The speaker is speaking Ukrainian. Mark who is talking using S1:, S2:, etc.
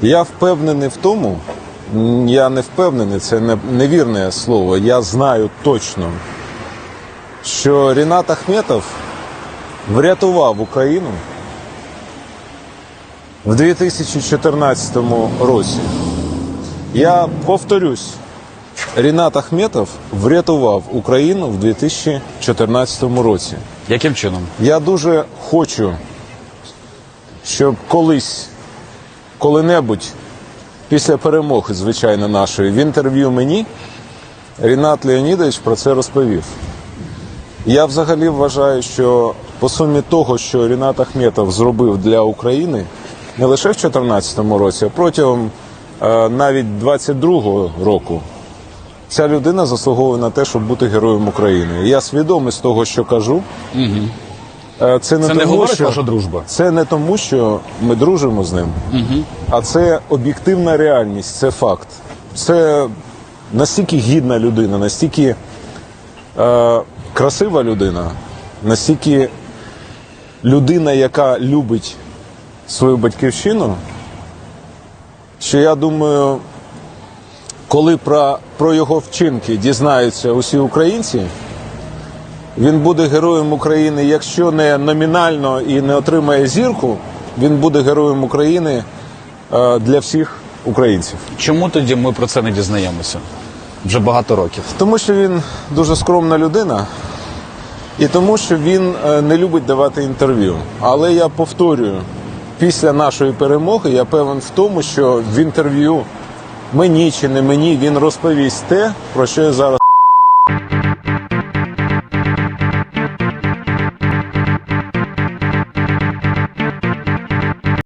S1: Я впевнений в тому, я не впевнений, це не, невірне слово. Я знаю точно, що Рінат Ахметов врятував Україну в 2014 році. Я повторюсь, Рінат Ахметов врятував Україну в 2014 році.
S2: Яким чином?
S1: Я дуже хочу, щоб колись, коли-небудь, після перемоги, звичайно, нашої, в інтерв'ю мені Рінат Леонідович про це розповів. Я взагалі вважаю, що по сумі того, що Рінат Ахметов зробив для України не лише в 2014 році, а протягом е, навіть 22-го року, ця людина заслуговує на те, щоб бути героєм України. Я свідомий з того, що кажу. Е, Це не
S2: Це не
S1: тому,
S2: говорить
S1: що
S2: ваша дружба?
S1: це не тому, що ми дружимо з ним, а це об'єктивна реальність, це факт. Це настільки гідна людина, настільки е, красива людина, настільки людина, яка любить свою батьківщину, що я думаю, коли про, про його вчинки дізнаються усі українці, він буде героєм України, якщо не номінально і не отримає зірку, він буде героєм України е, для всіх українців.
S2: Чому тоді ми про це не дізнаємося? Вже багато років.
S1: Тому що він дуже скромна людина, і тому, що він е, не любить давати інтерв'ю. Але я повторюю, після нашої перемоги я певен в тому, що в інтерв'ю мені чи не мені він розповість те, про що я зараз.